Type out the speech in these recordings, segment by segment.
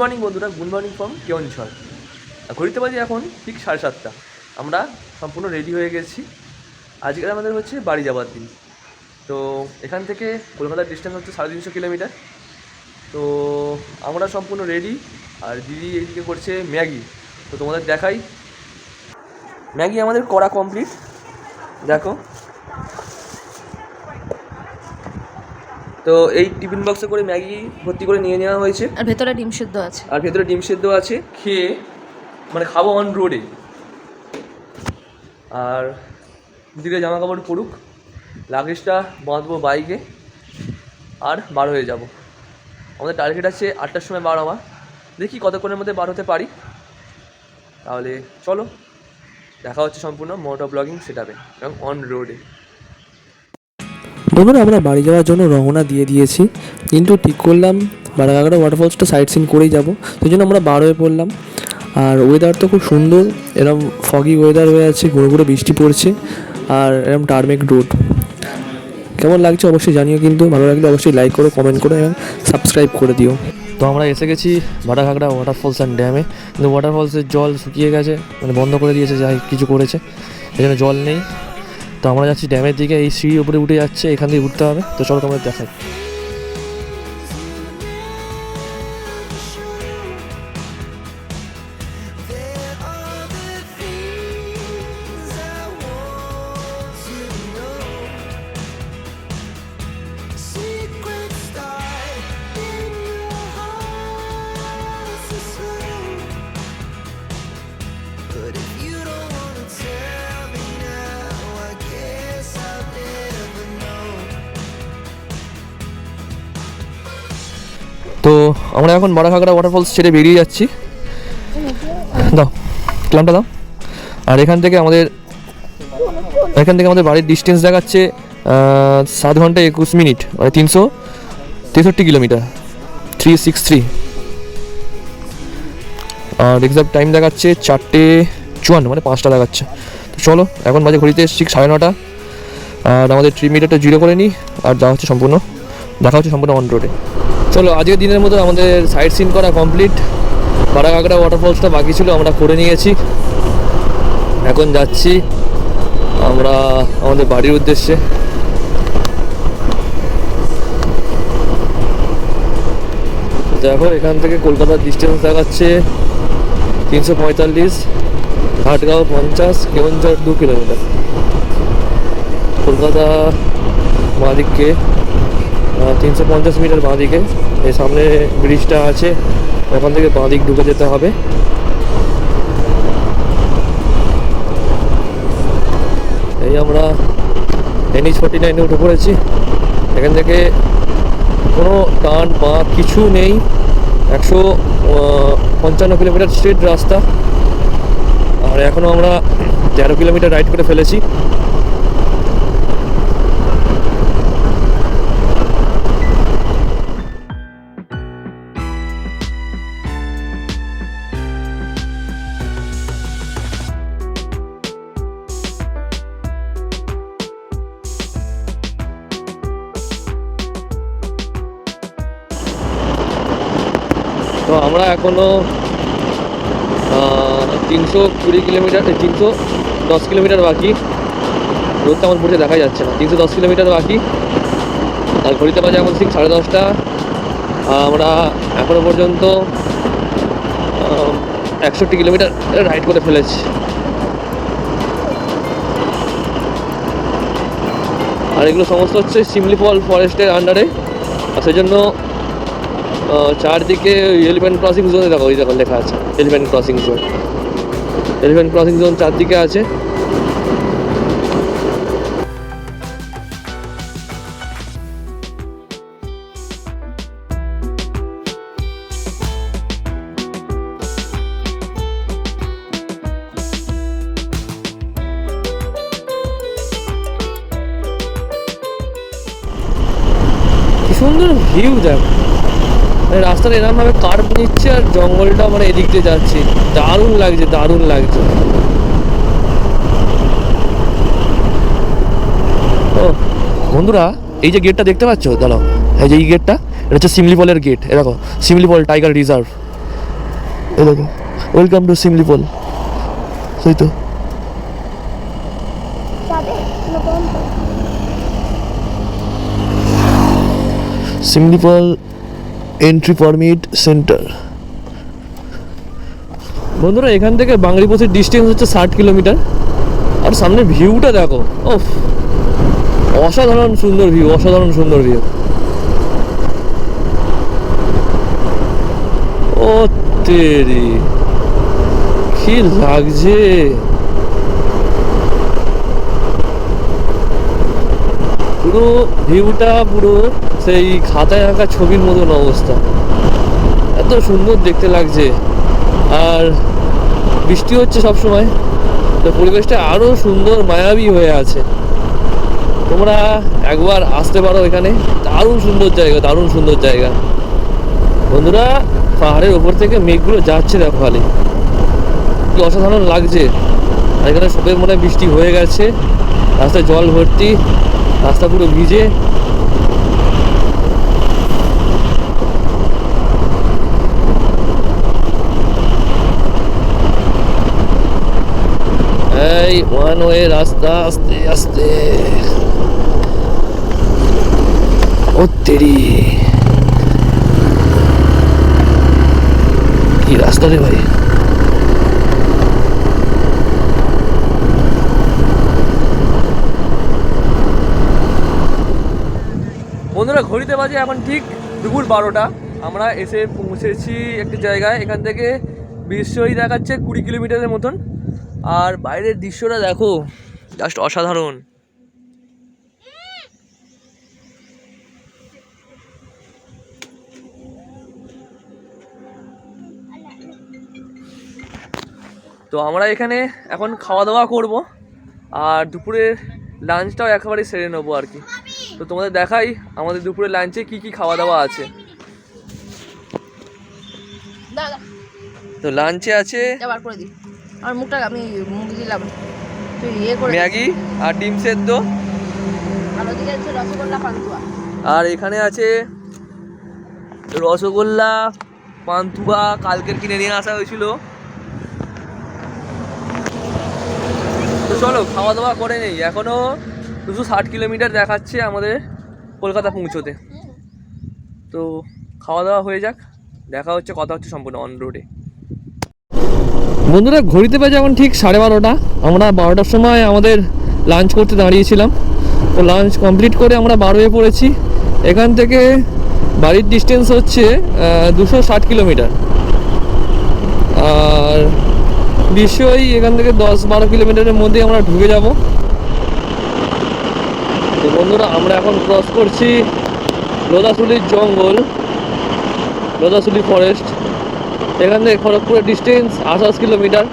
Morning বন্ধুরা। Good morning from Keonjhar ঘড়িতে বাজে এখন ঠিক সাড়ে সাতটা। আমরা সম্পূর্ণ রেডি হয়ে গেছি। আজকাল আমাদের হচ্ছে বাড়ি যাওয়ার দিন। তো এখান থেকে কলকাতার ডিস্টেন্স হচ্ছে সাড়ে তিনশো কিলোমিটার। তো আমরা সম্পূর্ণ রেডি আর দিদি এইদিকে করছে ম্যাগি। তো তোমাদের দেখাই। ম্যাগি আমাদের করা কমপ্লিট দেখো। তো এই টিফিন বক্সে করে ম্যাগি ভর্তি করে নিয়ে নেওয়া হয়েছে। আর ভেতরে ডিম সিদ্ধ আছে। আর ভেতরে ডিম সেদ্ধ আছে। খেয়ে মানে খাব অন রোডে আর দিকে জামা কাপড় পড়ুক লাগেজটা বাঁধবো বাইকে আর বার হয়ে যাব। আমাদের টার্গেট আছে আটটার সময় বার হওয়া। দেখি কতক্ষণের মধ্যে বার হতে পারি। তাহলে চলো দেখা হচ্ছে সম্পূর্ণ মোটো ব্লগিং সেটাবে এবং অন রোডে বন্ধুরা, আমরা বাড়ি যাওয়ার জন্য রওনা দিয়ে দিয়েছি। কিন্তু ঠিক করলাম, বারাগাগড়া ওয়াটারফলসটা সাইট সিন করেই যাব। সেই জন্য আমরা বার হয়ে পড়লাম। আর ওয়েদার তো খুব সুন্দর, এরম ফগি ওয়েদার হয়ে আছে, ঘুরে ঘুরে বৃষ্টি পড়ছে, আর এরম টার্মেক রোড কেমন লাগছে অবশ্যই জানিও কিন্তু, ভালো লাগলে অবশ্যই লাইক করো কমেন্ট করো, এবং সাবস্ক্রাইব করে দিও। তো আমরা এসে গেছি ভাটাঘাগড়া ওয়াটারফলস অ্যান্ড ড্যামে কিন্তু ওয়াটারফলসের জল শুকিয়ে গেছে মানে বন্ধ করে দিয়েছে, যাই কিছু করেছে। এই জন্য জল নেই। তো আমরা যাচ্ছি ড্যামের দিকে, এই সিঁড়ি উপরে উঠে যাচ্ছে, এখান দিয়ে উঠতে হবে। তো চলো তোমাদের দেখাই। তো আমরা এখন বারাঘাগড়া ওয়াটারফলস ছেড়ে বেরিয়ে যাচ্ছি। দাও, ক্লামটা দাও। আর এখান থেকে আমাদের, এখান থেকে আমাদের বাড়ির ডিস্টেন্স দেখাচ্ছে সাত ঘণ্টা একুশ মিনিট মানে তিনশো তেষট্টি কিলোমিটার থ্রি সিক্স থ্রি আর এক্সাক্ট টাইম দেখাচ্ছে চারটে চুয়ান্ন মানে পাঁচটা দেখাচ্ছে। তো চলো, এখন বাজে ঘড়িতে ঠিক সাড়ে নটা। আর আমাদের ট্রি মিটারটা জিরো করে নিই আর যাওয়া হচ্ছে সম্পূর্ণ, দেখা হচ্ছে সম্পূর্ণ অন রোডে চলো, আজকের দিনের মতো আমাদের সাইট সিন করা কমপ্লিট বারাকাগড়া ওয়াটারফলসটা বাকি ছিল, আমরা করে নিয়েছি। এখন যাচ্ছি আমরা আমাদের বাড়ির উদ্দেশ্যে। দেখো, এখান থেকে কলকাতার ডিস্টেন্স দেখাচ্ছে তিনশো পঁয়তাল্লিশ, ঘাটগাঁও পঞ্চাশ, কেওনঝড় দু কিলোমিটার। কলকাতা বাঁদিককে তিনশো পঞ্চাশ মিটার বাঁদিকে। এই সামনে ব্রিজটা আছে ওখান থেকে বাঁদিক ঢুকে যেতে হবে। এই আমরা এনএইচ ফোর্টি নাইনে উঠে পড়েছি। এখান থেকে কোনো টান বা কিছু নেই। একশো পঞ্চান্ন কিলোমিটার স্ট্রেট রাস্তা। আর এখনও আমরা তেরো কিলোমিটার রাইড করে ফেলেছি। তো আমরা এখনও তিনশো কুড়ি কিলোমিটার তিনশো দশ কিলোমিটার বাকি। রোদটা আমার পড়ছে দেখা যাচ্ছে না। তিনশো দশ কিলোমিটার বাকি। আর ঘড়িতে বাজে এখন ঠিক সাড়ে দশটা। আমরা এখনও পর্যন্ত একষট্টি কিলোমিটার রাইড করে ফেলেছি। আর এগুলো সমস্ত হচ্ছে সিমলিফল ফরেস্টের আন্ডারে আর সেই জন্য চারদিকে এলিফ্যান্ট ক্রসিং জোনে দেখো, ওই দেখো লেখা আছে elephant crossing zone elephant crossing zone চারদিকে আছে। সুন্দর ভিউ দেখ। মানে রাস্তাটা এরকমভাবে কার্ভ নিচ্ছে আর জঙ্গলটা মানে এদিক দিয়ে যাচ্ছে। দারুণ লাগছে দারুণ লাগছে। ও বন্ধুরা এই যে গেটটা দেখতে পাচ্ছ? দাঁড়াও এই যে এই গেটটা এটা হচ্ছে সিমলিপলের গেট এ দেখো সিমলিপল টাইগার রিজার্ভ এ দেখো ওয়েলকাম টু সিমলিপল সেই তো। সিমলিপল এন্ট্রি পারমিট সেন্টার বন্ধুরা, এখান থেকে বাঙালি পথের ডিস্টেন্স হচ্ছে ষাট কিলোমিটার। আর সামনে ভিউটা দেখো ও অসাধারণ সুন্দর ভিউ অসাধারণ সুন্দর ভিউ ও তেরি কি লাগছে? পুরো ভিউটা, পুরো সেই খাতায় আঁকা ছবির মতন অবস্থা। এত সুন্দর দেখতে লাগছে। আর বৃষ্টি হচ্ছে সব সময় তো পরিবেশটা আরও সুন্দর, মায়াবী হয়ে আছে। তোমরা একবার আসতে পারো এখানে। দারুণ সুন্দর জায়গা, দারুণ সুন্দর জায়গা। বন্ধুরা, পাহাড়ের ওপর থেকে মেঘগুলো যাচ্ছে দেখো খালি। কি অসাধারণ লাগছে। এখানে সবে মনে বৃষ্টি হয়ে গেছে। রাস্তায় জল ভর্তি। রাস্তা পুরো ভিজে। এই ওয়ান ওয়ে রাস্তা আস্তে আস্তে। ও তেরি। কি রাস্তা রে ভাই বন্ধুরা ঘড়িতে বাজে এখন ঠিক দুপুর বারোটা। আমরা এসে পৌঁছেছি একটি জায়গায়। এখান থেকে বিশ্বই দেখাচ্ছে কুড়ি কিলোমিটারের মতন। আর বাইরের দৃশ্যটা দেখো জাস্ট অসাধারণ। তো আমরা এখানে এখন খাওয়া দাওয়া করব। আর দুপুরের লাঞ্চটাও একেবারে সেরে নেব আর কি। তো তোমাদের দেখাই আমাদের দুপুরে লাঞ্চে কি কি খাওয়া দাওয়া আছে তো লাঞ্চে আছে আমার মুখটা আমি মুখ দিলাম। ইয়ে ম্যাগি আর ডিম সেদ্ধ। আর আর এখানে আছে রসগোল্লা পান্তুয়া কালকের কিনে নিয়ে আসা হয়েছিল। তো চলো খাওয়া দাওয়া করে নেই। এখনও দুশো ষাট কিলোমিটার দেখাচ্ছে আমাদের কলকাতা পৌঁছোতে। তো খাওয়া দাওয়া হয়ে যাক, দেখা হচ্ছে, কথা হচ্ছে সম্পূর্ণ অন রোডে বন্ধুরা, ঘড়িতে বাজে এখন ঠিক সাড়ে বারোটা। আমরা বারোটার সময় আমাদের লাঞ্চ করতে দাঁড়িয়েছিলাম। তো লাঞ্চ কমপ্লিট করে আমরা বারোয়ে পড়েছি। এখান থেকে বাড়ির ডিস্টেন্স হচ্ছে দুশো ষাট কিলোমিটার। আর নিশ্চয়ই এখান থেকে দশ বারো কিলোমিটারের মধ্যে আমরা ঢুকে যাব। তো বন্ধুরা, আমরা এখন ক্রস করছি লোদাসুলির জঙ্গল লোদাসুলি ফরেস্ট এখান থেকে খড়গপুরের ডিস্টেন্স আঠাশ কিলোমিটার।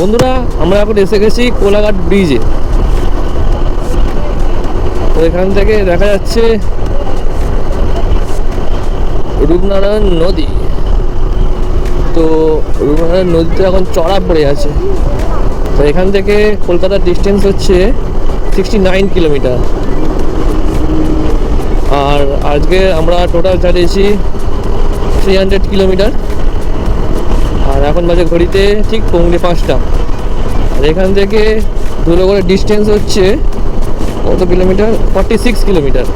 বন্ধুরা, আমরা এখন এসে গেছি কোলাঘাট ব্রিজে এখান থেকে দেখা যাচ্ছে রূপনারায়ণ নদী। তো রূপনারায়ণ নদীতে এখন চড়া পড়ে আছে। তো এখান থেকে কলকাতার ডিস্টেন্স হচ্ছে সিক্সটি নাইন কিলোমিটার আর আজকে আমরা টোটাল চালিয়েছি থ্রি হান্ড্রেড কিলোমিটার আর এখন বাজে ঘড়িতে ঠিক পৌনে পাঁচটা। আর এখান থেকে ধুলোগড়ের ডিস্টেন্স হচ্ছে কত কিলোমিটার? Forty six kilometre.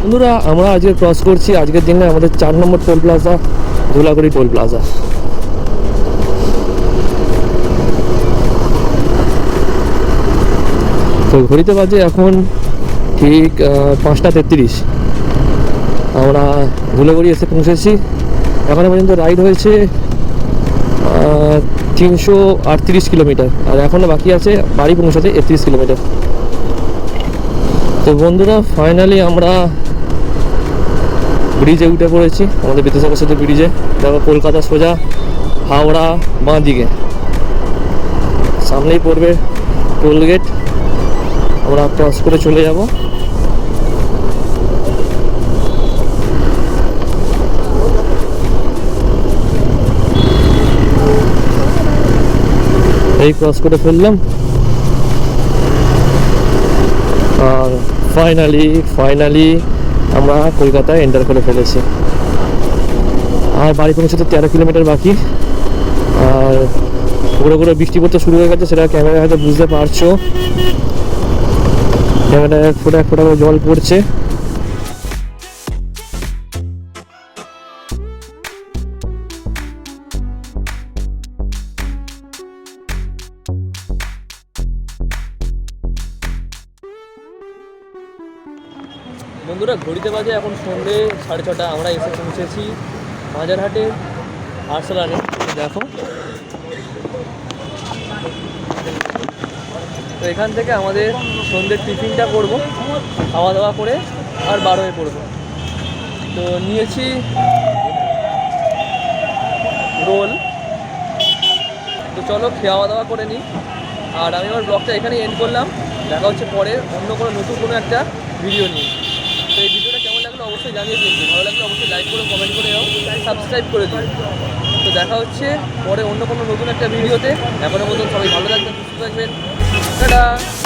বন্ধুরা, আমরা আজকে ক্রস করছি। আজকের দিনে আমাদের চার number toll plaza Dhulagarh toll plaza তো ঘড়িতে বাজে এখন ঠিক পাঁচটা তেত্রিশ। আমরা ধুলাগড়ি এসে পৌঁছেছি। এখনও পর্যন্ত রাইড হয়েছে তিনশো আটত্রিশ কিলোমিটার। আর এখনও বাকি আছে, বাড়ি পৌঁছাতে একত্রিশ কিলোমিটার। তো বন্ধুরা ফাইনালি আমরা ব্রিজে উঠে পড়েছি, আমাদের বিদ্যাসাগর সেতু ব্রিজে দেখো কলকাতা সোজা, হাওড়া বাঁ দিকে সামনেই পড়বে টোল গেট আমরা ক্রস করে চলে যাব। এই ক্রস করে ফেললাম। আর ফাইনালি ফাইনালি আমরা কলকাতায় এন্টার করে ফেলেছি। আর বাড়ি পৌঁছতে তেরো কিলোমিটার বাকি। আর ঘুরে ঘুরে বৃষ্টি পড়তে শুরু হয়ে গেছে, সেটা ক্যামেরায় হয়তো বুঝতে পারছ। ক্যামেরায় ফোঁটা ফোঁটা করে জল পড়ছে। বন্ধুরা, ঘড়িতে বাজে এখন সন্ধে সাড়ে ছটা। আমরা এসে পৌঁছেছি মাজারহাটে আরসালানে দেখো। তো এখান থেকে আমাদের সন্ধ্যের টিফিনটা করব খাওয়া দাওয়া করে, আর বার হয়ে পড়ব। তো নিয়েছি রোল। তো চলো খাওয়া দাওয়া করে নিই। আর আমি আমার ব্লগটা এখানেই এন্ড করলাম। দেখা হচ্ছে পরে অন্য কোনো নতুন কোনো একটা ভিডিও নিয়ে তো এই ভিডিওটা কেমন লাগল অবশ্যই জানিয়ে দিন ভালো লাগলে অবশ্যই লাইক করে কমেন্ট করে দাও সাবস্ক্রাইব করে দিন তো দেখা হচ্ছে পরে অন্য কোনো নতুন একটা ভিডিওতে এখনও মতন সবাই ভালো থাকবেন, সুস্থ থাকবেন।